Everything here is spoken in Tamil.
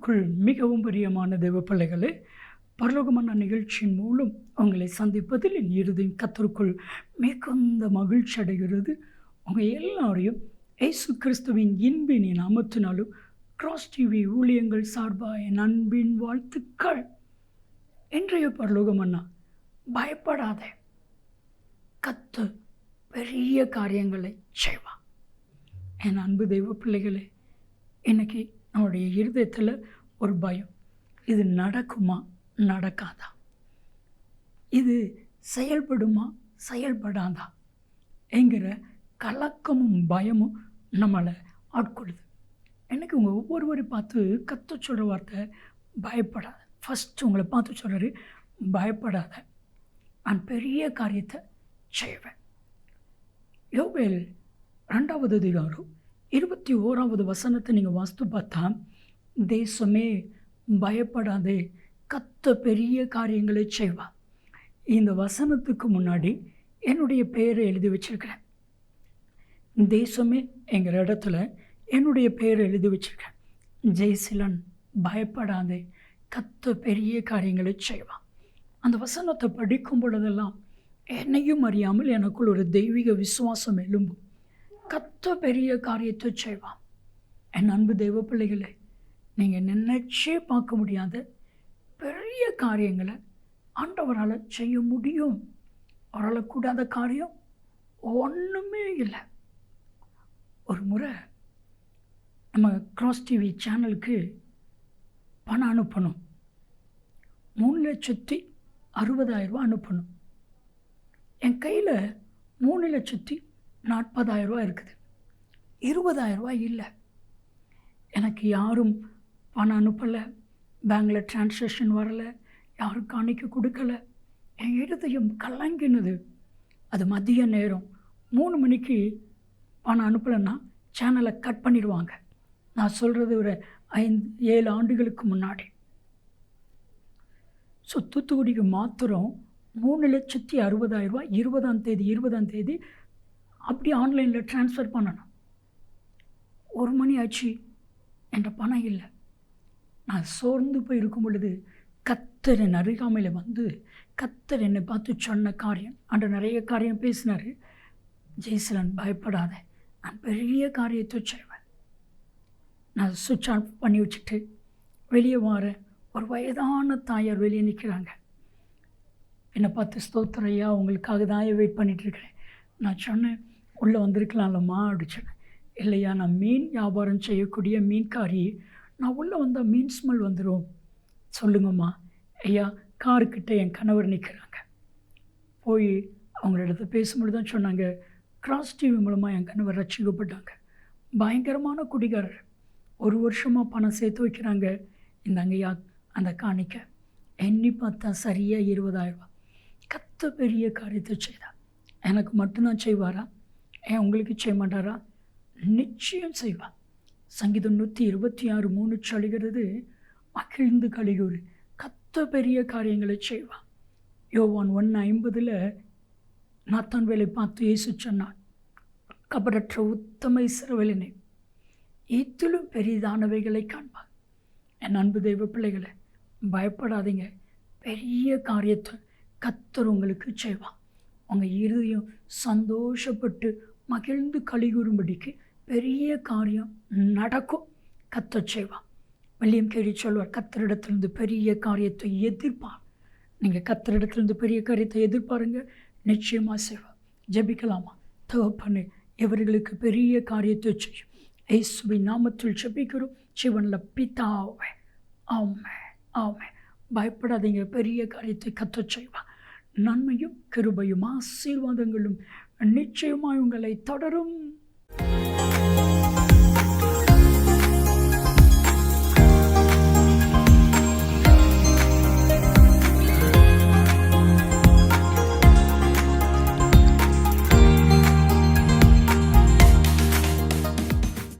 கத்தருக்குள் மிகவும் பிரியமான தேவ பிள்ளைகளே பரலோகமான நிகழ்ச்சியின் மூலம் அவங்களை சந்திப்பதில் என் இருதயம் கத்தருக்குள் மிகுந்த மகிழ்ச்சி அடைகிறது. உங்கள் எல்லாரையும் ஏசு கிறிஸ்துவின் இன்பின் அமர்த்தினாலும் கிராஸ் டிவி ஊழியங்கள் சார்பாக என் அன்பின் வாழ்த்துக்கள். இன்றைய பரலோகமண்ணா பயப்படாத. கத்து பெரிய காரியங்களை செய்வான் என் அன்பு தெய்வ பிள்ளைகளே இன்றைக்கி நம்முடைய இருதயத்தில் ஒரு பயம். இது நடக்குமா? நடக்காதா? இது செயல்படுமா? செயல்படாதா? என்கிற கலக்கமும் பயமும் நம்மளை ஆட்கொள்ளுது. எனக்கு உங்கள் ஒவ்வொருவரை பார்த்து கத்த சொல்கிற வார்த்தை பயப்படாத. ஃபஸ்ட்டு உங்களை பார்த்து சொல்கிறாரு பயப்படாத. நான் பெரிய காரியத்தை செய்வேன். யோபேல் ரெண்டாவது அதிகாரம் இருபத்தி ஓராவது வசனத்தை நீங்கள் வாஸ்து பார்த்தா தேசமே பயப்படாதே கத்த பெரிய காரியங்களை செய்வா. இந்த வசனத்துக்கு முன்னாடி என்னுடைய பெயரை எழுதி வச்சிருக்கிறேன். தேசமே எங்கள் இடத்துல என்னுடைய பெயரை எழுதி வச்சிருக்கேன் ஜெய்சிலன் பயப்படாதே கத்த பெரிய காரியங்களை செய்வான் அந்த வசனத்தை படிக்கும் பொழுதெல்லாம் என்னையும் அறியாமல் எனக்குள் ஒரு தெய்வீக விசுவாசம் எழும்பும். கத்த பெரிய காரியத்தை செய்வான். என் அன்பு தெய்வ பிள்ளைகளே நீங்கள் நினைச்சே பார்க்க முடியாத பெரிய காரியங்களை ஆண்டவரால் செய்ய முடியும். அவரால் கூடாத காரியம் ஒன்றுமே இல்லை. ஒரு முறை நம்ம க்ராஸ் டிவி சேனலுக்கு பணம் அனுப்பணும். மூணு லட்சத்தி அறுபதாயிரரூபா அனுப்பணும். என் கையில் மூணு லட்சத்தி நாற்பதாயிரரூபா இருக்குது. இருபதாயிரரூபா இல்லை. எனக்கு யாரும் பணம் அனுப்பலை. பேங்கில் டிரான்சாக்ஷன் வரலை. யாரும் காணிக்க கொடுக்கலை. என் இடத்தையும் கலங்கினது. அது மதிய நேரம். மூணு மணிக்கு பணம் அனுப்பலைன்னா சேனலை கட் பண்ணிடுவாங்க. நான் சொல்கிறது ஒரு ஐந்து ஏழு ஆண்டுகளுக்கு முன்னாடி. ஸோ தூத்துக்குடிக்கு மாத்திரம் மூணு லட்சத்தி அறுபதாயிரரூபா இருபதாம் தேதி இருபதாம் தேதி அப்படி ஆன்லைனில் ட்ரான்ஸ்ஃபர் பண்ணணும். ஒரு மணி ஆச்சு என்ற பணம் இல்லை. நான் சோர்ந்து போய் இருக்கும் பொழுது கத்தர் என் அருகாமையில் வந்து கத்தர் என்னை பார்த்து சொன்ன காரியம் அன்று நிறைய காரியம் பேசினார். ஜெய்சலன் பயப்படாத நான் பெரிய காரியத்தை செய்வேன். நான் சுவிட்ச் ஆன் பண்ணி வச்சுட்டு வெளியே வார ஒரு வயதான தாயார் வெளியே நிற்கிறாங்க என்னை பார்த்து ஸ்தோத்திரையா உங்களுக்காக தான் வெயிட் பண்ணிகிட்ருக்கிறேன் நான் சொன்னேன் உள்ளே வந்திருக்கலாம்லம்மா அப்படி சொன்னேன். இல்லையா நான் மீன் வியாபாரம் செய்யக்கூடிய மீன்காரி. நான் உள்ளே வந்தால் மீன் ஸ்மெல் வந்துடும் சொல்லுங்கம்மா. ஐயா காருக்கிட்ட என் கணவர் நிற்கிறாங்க போய் அவங்களிடத்த பேசும்பொழுது தான் சொன்னாங்க கிராஸ் டிவி மூலமாக என் கணவர் ரசிக்கப்பட்டாங்க. பயங்கரமான குடிகாரர். ஒரு வருஷமாக பணம் சேர்த்து வைக்கிறாங்க. இந்தாங்கய்யா அந்த காணிக்க. எண்ணி பார்த்தா சரியாக இருபதாயிரரூபா கத்த பெரிய காரியத்தை செய்தார் எனக்கு மட்டும்தான் செய்வாரா? ஏன் உங்களுக்கு செய்ய மாட்டாரா? நிச்சயம் செய்வார் சங்கீதம் நூற்றி இருபத்தி ஆறு மூணு சொல்கிறது மகிழ்ந்து கழிகூறு கத்த பெரிய காரியங்களை செய்வான் யோவான் ஒன்று ஐம்பதில் நாத்தான் வேலை பார்த்து இயேசு சொன்னான் கபடற்ற உத்தம இஸ்ரவேலினை இத்திலும் பெரிதானவைகளை காண்பா என் அன்பு தெய்வ பிள்ளைகளை பயப்படாதீங்க. பெரிய காரியத்தை கத்தர் உங்களுக்கு செய்வான் உங்கள் இறுதியும் சந்தோஷப்பட்டு மகிழ்ந்து கழிகூறும்படிக்கு பெரிய காரியம் நடக்கும். கத்த செய்வான் வில்லியம் கேரி சொல்வார் கத்தரிடத்திலிருந்து பெரிய காரியத்தை எதிர்ப்பார். நீங்கள் கத்தரிடத்திலிருந்து பெரிய காரியத்தை எதிர்பாருங்க நிச்சயமாக செய்வார் ஜபிக்கலாமா? தகப்பண்ணு இவர்களுக்கு பெரிய காரியத்தை செய்யும்? இயேசுவின் நாமத்தில் ஜபிக்கிறோம். சிவனில் பிதாவே. ஆமே ஆமே பயப்படாதீங்க பெரிய காரியத்தை கத்த செய்வான் நன்மையும் கிருபையும் ஆசீர்வாதங்களும் நிச்சயமாய் உங்களை தொடரும்.